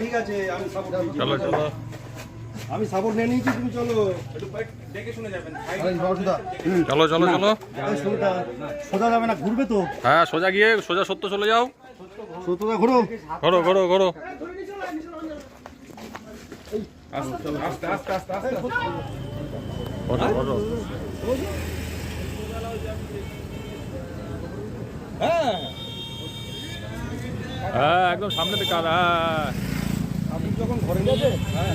ঠিক আছে আমি সাপোর্ট চলো চলো আমি সাপোর্ট নিয়ে নিয়েছি তুমি চলো। দেখে শুনে চলো চলো চলো সোজা যাবে না ঘুরবে তো হ্যাঁ সোজা গিয়ে সোজা সত্য চলে যাও। সোজা ঘুরো ঘোরো ঘোরো ঘোরো। আস্তে আস্তে আস্তে আস্তে। হ্যাঁ। হ্যাঁ একদম সামনে থেকে আর হ্যাঁ আপনি যখন ঘরে যাবে হ্যাঁ।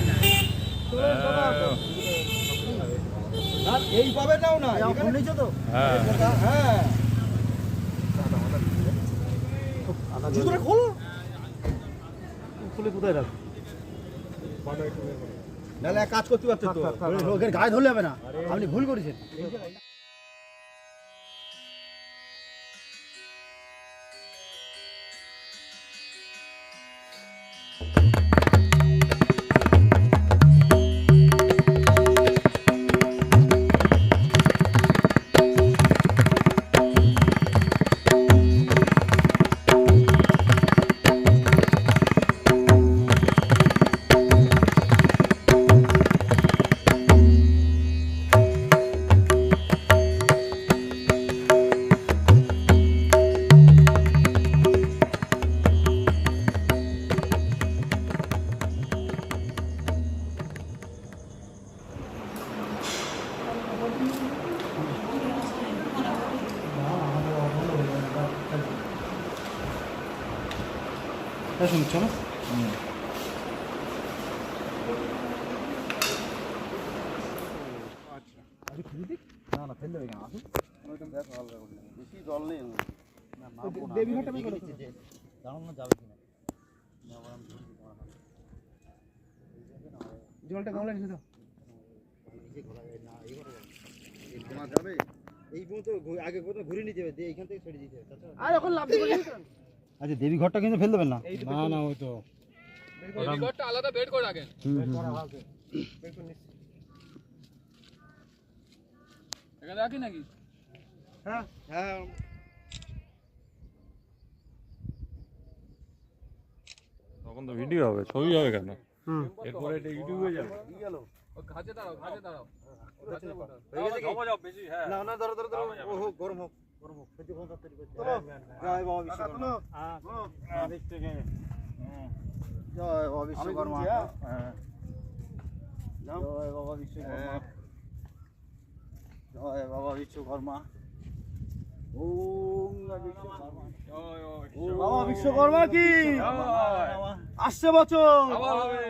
এই পাবে যাও না এখানে নিচে তো। হ্যাঁ। হ্যাঁ। জুতোটা খোলো। খুলে কোথায় রাখ নাহলে এক কাজ করতে পারছ তো। লোকের গায়ে ধরলে হবে না। আপনি ভুল করেছেন। শুনছো না না না ফেললে হবে কেন আসুন বেশি জল নেই দাঁড়ানো যাবে কিনা? জলটা গামলা রেখে দাও যাবে এই পর্যন্ত আগে কোথাও ঘুরে নিতে হবে দিয়ে এইখান থেকে ছেড়ে দিতে হবে আর এখন লাভ আচ্ছা দেবী ঘরটা কিন্তু ফেল দেবেন না? না না ওই তো। দেবী ঘরটা আলাদা বেড করে রাখেন। এখানে রাখি নাকি? হ্যাঁ হ্যাঁ। তখন তো ভিডিও হবে ছবি হবে কেন? এরপরে এটা ইউটিউবে যাবে। গেল। ঘাটে দাঁড়াও ঘাটে দাঁড়াও। জমা যাও বেশি হ্যাঁ না না ধরো ধরো ধরো ও গরম হোক। গরম হোক তৈরি করতে জয় বাবা বিশ্বকর্মা। জয় বাবা বিশ্বকর্মা। হ্যাঁ। জয় বাবা বিশ্বকর্মা। জয় বাবা বিশ্বকর্মা। বাবা বিশ্বকর্মা কি? আসছে বছর আবার হবে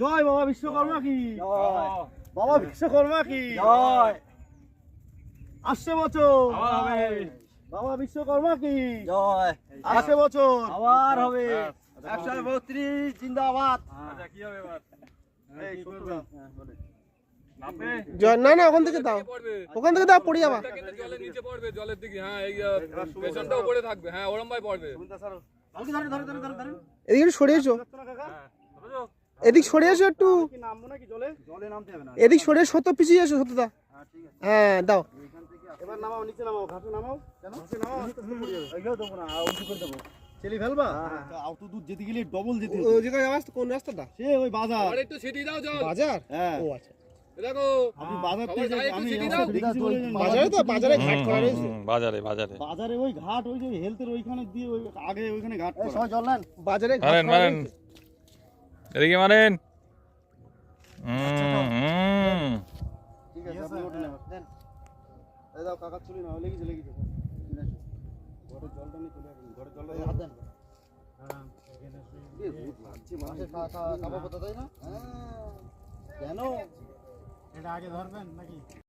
জয় বাবা বিশ্বকর্মা কি? বাবা বিশ্বকর্মা কি? জয়। আসছে বছর। বাবা বিশ্বকর্মা কি? জয়। আসছে বছর। আবার হবে। একশো বত্রিশ জিন্দাবাদ। আচ্ছা কি হবে জল না না ওখান থেকে দাও। ওখান থেকে দাও পড়ে যাবা জলের নিচে পড়বে জলের দিকে। হ্যাঁ এই থাকবে। হ্যাঁ ওরম ভাই পড়বে এদিকে সরে এসো? এদিক সরে এসো একটু। কি নামবো নাকি জলে? জলে নামতে হবে না। এদিক সরে সত্য পিছিয়ে এসো সত্যদা হ্যাঁ ঠিক আছে। হ্যাঁ দাও। এবার নামাও নিচে নামাও ঘাসে নামাও। কেন? ঘাসে নামাও দেবো না উঁচু করে দেবো। চেলি ফেলবা? অত দূর যেতে গেলে ডবল যেতে হতো। জায়গায় আওয়াজ কোন রাস্তাটা? সে ওই বাজার। আর একটু ছিটিয়ে দাও জল। বাজার? হ্যাঁ। ও আচ্ছা। দেখো আপনি বাজার থেকে আমি। বাজারে তো বাজারে ঘাট করা রয়েছে। বাজারে বাজারে। বাজারে ওই ঘাট ওই যে হেলথের ওইখানে দিয়ে ওই আগে ওইখানে ঘাট সবাই চল নেন। বাজারে ঘাট এদিকে মারেন হুম, হুম। ঠিক আছে আপনি ওঠেন এবার। দেন। এই দাও কাকা চুলি না লেগেছে লেগেছে। ঘরের জলটা নিয়ে চলে আসুন। ঘরের জলটা হাত দেন। হ্যাঁ। কেন? এটা আগে ধরবেন নাকি?